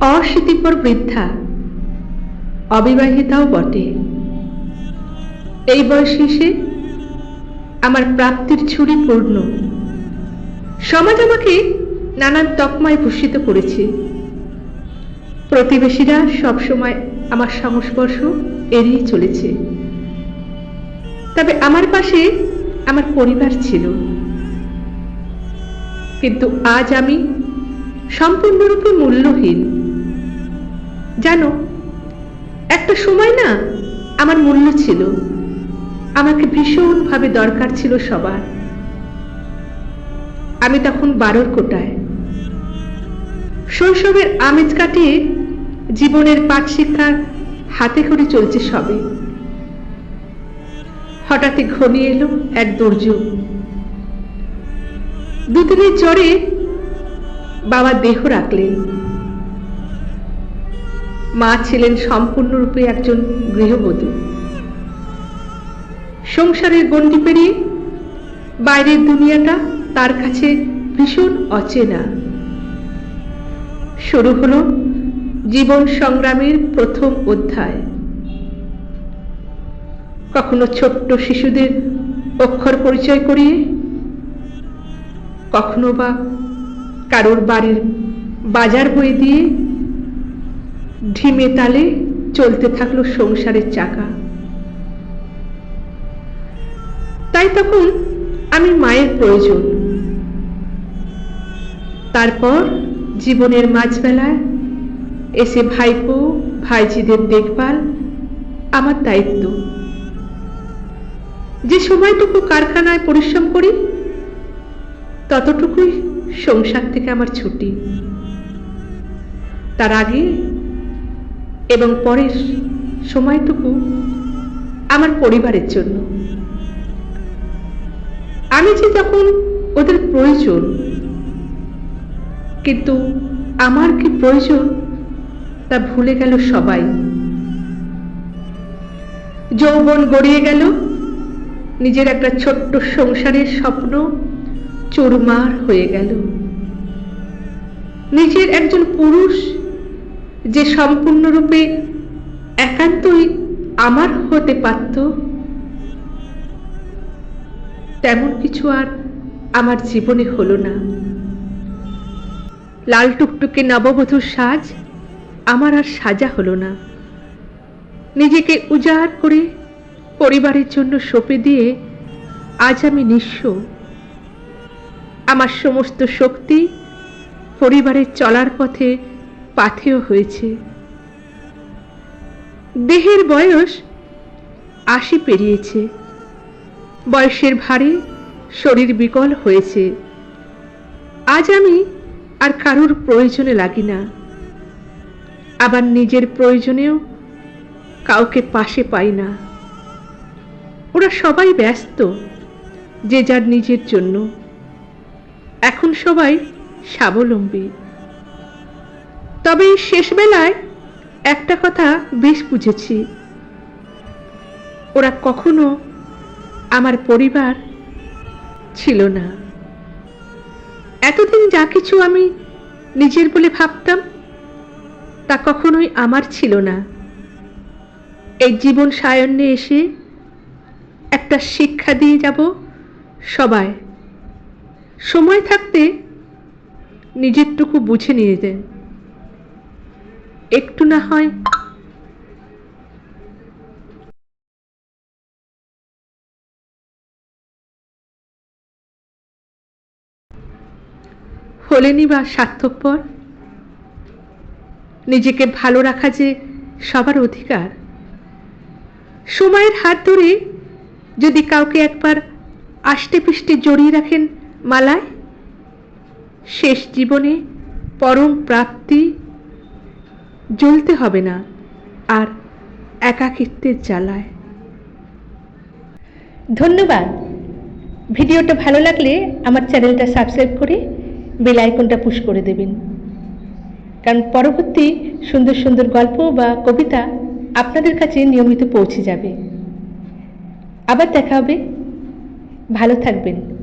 অস্মৃতিপর বৃদ্ধা। অবিবাহিতাও বটে। এই বয়সে এসে আমার প্রাপ্তির ছুরি পূর্ণ। সমাজ আমাকে নানান তকমায় ভূষিত করেছে। প্রতিবেশীরা সবসময় আমার সংস্পর্শ এড়িয়ে চলেছে। তবে আমার পাশে আমার পরিবার ছিল। কিন্তু আজ আমি সম্পূর্ণরূপে মূল্যহীন। জানো, একটা সময় না আমার মূল্য ছিল। আমাকে ভীষণভাবে দরকার ছিল সবার। আমি তখন বারোর কোটায়। শৈশবের আমেজ কাটিয়ে জীবনের পাঠ শিক্ষার হাতে করে চলছে সবে। হঠাৎই ঘনিয়ে এলো এক দুর্যোগ। দুদিনের জ্বরে বাবা দেহ রাখলেন। মা ছিলেন সম্পূর্ণরূপে একজন গৃহবধূ। সংসারের গণ্ডি পেরিয়ে বাইরের দুনিয়াটা তার কাছে ভীষণ অচেনা। শুরু হলো জীবন সংগ্রামের প্রথম অধ্যায়। কখনো ছোট্ট শিশুদের অক্ষর পরিচয় করিয়ে, কখনো বা কারোর বাড়ির বাজার বই দিয়ে ঢিমে তালে চলতে থাকল সংসারের চাকা। তাই তখন আমি মায়ের প্রয়োজন। তারপর জীবনের মাঝবেলায় এসে ভাইপো, ভাইজিদের দেখভাল আমার দায়িত্ব। যে সময়টুকু কারখানায় পরিশ্রম করি, ততটুকুই সংসার থেকে আমার ছুটি। তার আগে এবং পরের সময়টুকু আমার পরিবারের জন্য। আমি যে তখন ওদের প্রয়োজন, কিন্তু আমার কি প্রয়োজন তা ভুলে গেল সবাই। যৌবন গড়িয়ে গেল, নিজের একটা ছোট্ট সংসারের স্বপ্ন চুরমার হয়ে গেল। নিজের একজন পুরুষ যে সম্পূর্ণরূপে একান্তই আমার হতে পারত, তেমন কিছু আর আমার জীবনে হলো না। লাল টুকটুকে নববধূর সাজ আমার আর সাজা হলো না। নিজেকে উজাড় করে পরিবারের জন্য সঁপে দিয়ে আজ আমি নিঃস্ব। আমার সমস্ত শক্তি পরিবারের চলার পথে পাথেয় হয়েছে। দেহের বয়স আশি পেরিয়েছে। বয়সের ভারে শরীর বিকল হয়েছে। আজ আমি আর কারোর প্রয়োজনে লাগি না। আবার নিজের প্রয়োজনেও কাউকে পাশে পাই না। ওরা সবাই ব্যস্ত, যে যার নিজের জন্য। এখন সবাই স্বাবলম্বী। তবে এই শেষবেলায় একটা কথা বেশ বুঝেছি। ওরা কখনো আমার পরিবার ছিল না। এতদিন যা কিছু আমি নিজের বলে ভাবতাম, তা কখনোই আমার ছিল না। এই জীবন সায়ন্যে এসে একটা শিক্ষা দিয়ে যাব সবাই। সময় থাকতে নিজেরটুকু বুঝে নিয়ে দেন একটু না হয়। হলেনি বা স্বার্থপর? নিজেকে ভালো রাখা যে সবার অধিকার। সময়ের হাত ধরে যদি কাউকে একবার আষ্টে পিষ্টে জড়িয়ে রাখেন মালায়, শেষ জীবনে পরম প্রাপ্তি জ্বলতে হবে না, আর একাকিত্বের জ্বালায়। ধন্যবাদ। ভিডিওটা ভালো লাগলে আমার চ্যানেলটা সাবস্ক্রাইব করে বেল আইকনটা পুশ করে দেবেন। কারণ পরবর্তী সুন্দর সুন্দর গল্প বা কবিতা আপনাদের কাছে নিয়মিত পৌঁছে যাবে। আবার দেখা হবে। ভালো থাকবেন।